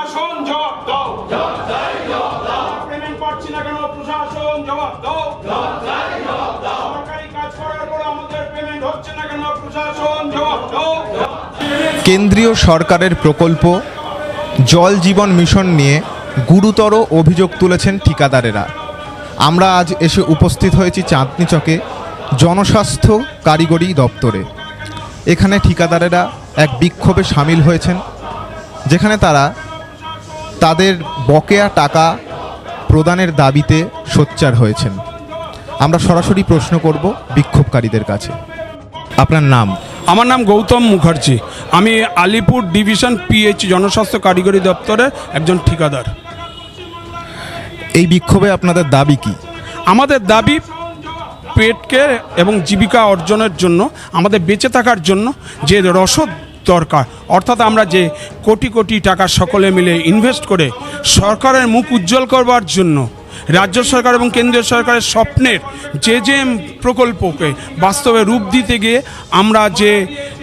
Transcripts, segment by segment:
প্রশাসন জবাব দাও। পেমেন্ট পাচ্ছি না কেন? প্রশাসন জবাব দাও। সরকারি কাজ করার পর আমাদের পেমেন্ট হচ্ছে না কেন? প্রশাসন জবাব দাও। কেন্দ্রীয় সরকারের প্রকল্প জল জীবন মিশন নিয়ে গুরুতর অভিযোগ তুলেছেন ঠিকাদারেরা। আমরা আজ এসে উপস্থিত হয়েছি চাঁদনি চকে জনস্বাস্থ্য কারিগরি দপ্তরে। এখানে ঠিকাদারেরা এক বিক্ষোভে সামিল হয়েছেন যেখানে তারা তাদের বকেয়া টাকা প্রদানের দাবিতে সোচ্চার হয়েছেন। আমরা সরাসরি প্রশ্ন করব বিক্ষোভকারীদের কাছে। আপনার নাম? আমার নাম গৌতম মুখার্জি। আমি আলিপুর ডিভিশন পিএইচ জনস্বাস্থ্য কারিগরি দপ্তরের একজন ঠিকাদার। এই বিক্ষোভে আপনাদের দাবি কি? আমাদের দাবি পেটকে এবং জীবিকা অর্জনের জন্য আমাদের বেঁচে থাকার জন্য যে রসদ দরকার। অর্থাৎ আমরা যে কোটি কোটি টাকা সকলে মিলে ইনভেস্ট করে সরকারের মুখ উজ্জ্বল করবার জন্য রাজ্য সরকার এবং কেন্দ্রীয় সরকারের স্বপ্নের যে যে প্রকল্পকে বাস্তবে রূপ দিতে গিয়ে আমরা যে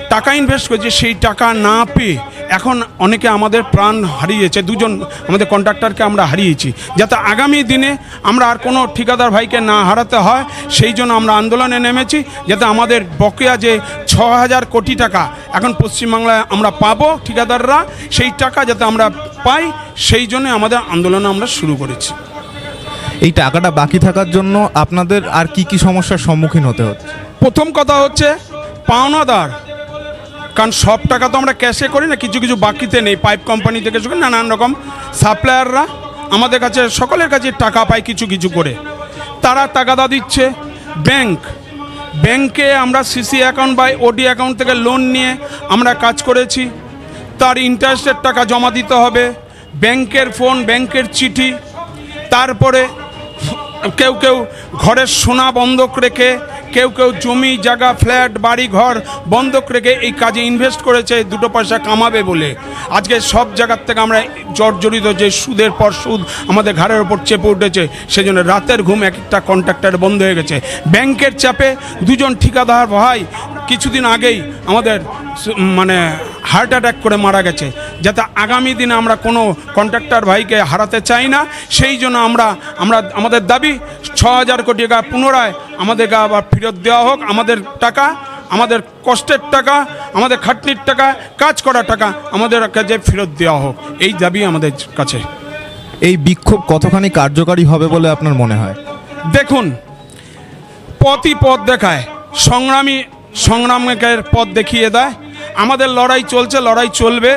টাকা ইনভেস্ট করেছি সেই টাকা না পেয়ে এখন অনেকে আমাদের প্রাণ হারিয়েছে দুজন আমাদের কন্ট্রাক্টরকে আমরা হারিয়েছি। যাতে আগামী দিনে আমরা আর কোনো ঠিকাদার ভাইকে না হারাতে হয় সেই জন্য আমরা আন্দোলনে নেমেছি যাতে আমাদের বকেয়া যে ছ হাজার কোটি টাকা এখন পশ্চিমবাংলায় আমরা পাবো ঠিকাদাররা সেই টাকা যাতে আমরা পাই সেই জন্য আমাদের আন্দোলন আমরা শুরু করেছি। এই টাকাটা বাকি থাকার জন্য আপনাদের আর কি কি সমস্যার সম্মুখীন হতে হচ্ছে? প্রথম কথা হচ্ছে পাওনাদার। কারণ সব টাকা তো আমরা ক্যাশে করি না, কিছু কিছু বাকিতে নেই। পাইপ কোম্পানি থেকে শুরু নানান রকম সাপ্লায়াররা আমাদের কাছে, সকলের কাছে টাকা পায় কিছু কিছু করে। তারা টাকাদা দিচ্ছে ব্যাংক ব্যাংকে আমরা সিসি অ্যাকাউন্ট বা ওডি অ্যাকাউন্ট থেকে লোন নিয়ে আমরা কাজ করেছি। তার ইন্টারেস্টের টাকা জমা দিতে হবে। ব্যাংকের ফোন ব্যাংকের চিঠি। তারপরে কেউ কেউ ঘরের সোনা বন্ধক রেখে কেউ কেউ জমি, জায়গা, ফ্ল্যাট, বাড়ি, ঘর বন্ধক রেখে এই কাজে ইনভেস্ট করেছে, দুটো পয়সা কামাবে বলে। আজকে সব জায়গার থেকে আমরা জর্জরিত যে সুদের পর সুদ আমাদের ঘাড়ের ওপর চেপে উঠেছে সেই জন্য রাতের ঘুম এক একটা কন্ট্রাক্টর বন্ধ হয়ে গেছে। ব্যাংকের চাপে দুজন ঠিকাদার ভাই, কিছুদিন আগেই আমাদের মানে হার্ট অ্যাটাক করে মারা গেছে যাতে আগামী দিনে আমরা কোনো কন্ট্রাক্টর ভাইকে হারাতে চাই না। সেই জন্য আমরা আমরা আমাদের দাবি ছ হাজার কোটি টাকা পুনরায় আমাদেরকে আবার ফেরত দেওয়া হোক। আমাদের টাকা আমাদের কষ্টের টাকা আমাদের খাটনির টাকা কাজ করার টাকা আমাদের কাছে ফেরত দেওয়া হোক। এই দাবি আমাদের কাছে। এই বিক্ষোভ কতখানি কার্যকারী হবে বলে আপনার মনে হয়? দেখুন পথই পথ দেখায়। সংগ্রামী সংগ্রামের পথ দেখিয়ে দেয়। আমাদের লড়াই চলছে, লড়াই চলবে।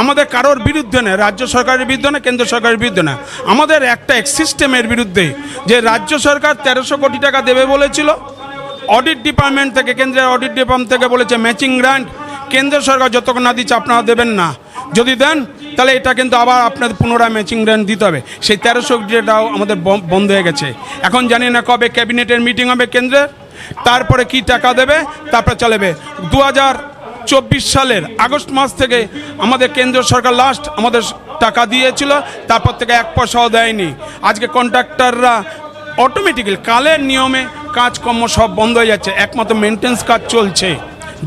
আমাদের কারোর বিরুদ্ধে না রাজ্য সরকারের বিরুদ্ধে না কেন্দ্র সরকারের বিরুদ্ধে না আমাদের একটা এক সিস্টেমের বিরুদ্ধে যে রাজ্য সরকার তেরোশো কোটি টাকা দেবে বলেছিল অডিট ডিপার্টমেন্ট থেকে, কেন্দ্রের অডিট ডিপার্টমেন্ট থেকে বলেছে ম্যাচিং গ্রান্ট কেন্দ্র সরকার যতক্ষণ না দিচ্ছে, আপনারা দেবেন না। যদি দেন, তাহলে এটা কিন্তু আবার আপনাদের পুনরায় ম্যাচিং গ্রান্ট দিতে হবে। সেই তেরোশো কোটিটাও আমাদের বন্ধ হয়ে গেছে। এখন জানি না কবে ক্যাবিনেটের মিটিং হবে কেন্দ্রের তারপরে কি টাকা দেবে, তারপরে চলবে। দু হাজার সালের আগস্ট মাস থেকে আমাদের কেন্দ্রীয় সরকার লাস্ট আমাদের টাকা দিয়েছিল, তারপর থেকে এক পয়সাও দেয়নি। আজকে কন্ট্রাক্টররা অটোমেটিক্যালি কালের নিয়মে কাজকর্ম সব বন্ধ হয়ে যাচ্ছে, একমাত্র মেনটেন্স কাজ চলছে।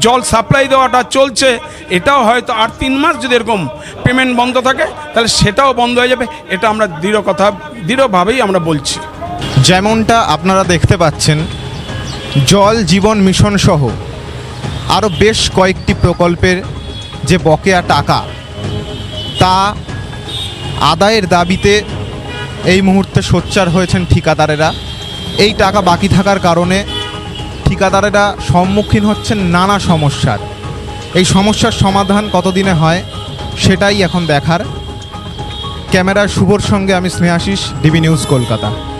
জল সাপ্লাই দেওয়াটা চলছে, এটাও হয়তো আর তিন মাস যদি এরকম পেমেন্ট বন্ধ থাকে, তাহলে সেটাও বন্ধ হয়ে যাবে, এটা আমরা দৃঢ় কথা, দৃঢ়ভাবেই আমরা বলছি। যেমনটা আপনারা দেখতে পাচ্ছেন, জল জীবন মিশন সহ আরও বেশ কয়েকটি প্রকল্পের যে বকেয়া টাকা, তা আদায়ের দাবিতে এই মুহূর্তে সোচ্চার হয়েছেন ঠিকাদারেরা। এই টাকা বাকি থাকার কারণে ঠিকাদারেরা সম্মুখীন হচ্ছেন নানা সমস্যার। এই সমস্যার সমাধান কতদিনে হয় সেটাই এখন দেখার। ক্যামেরার শুভর সঙ্গে আমি স্নেহাশিস, ডিবি নিউজ কলকাতা।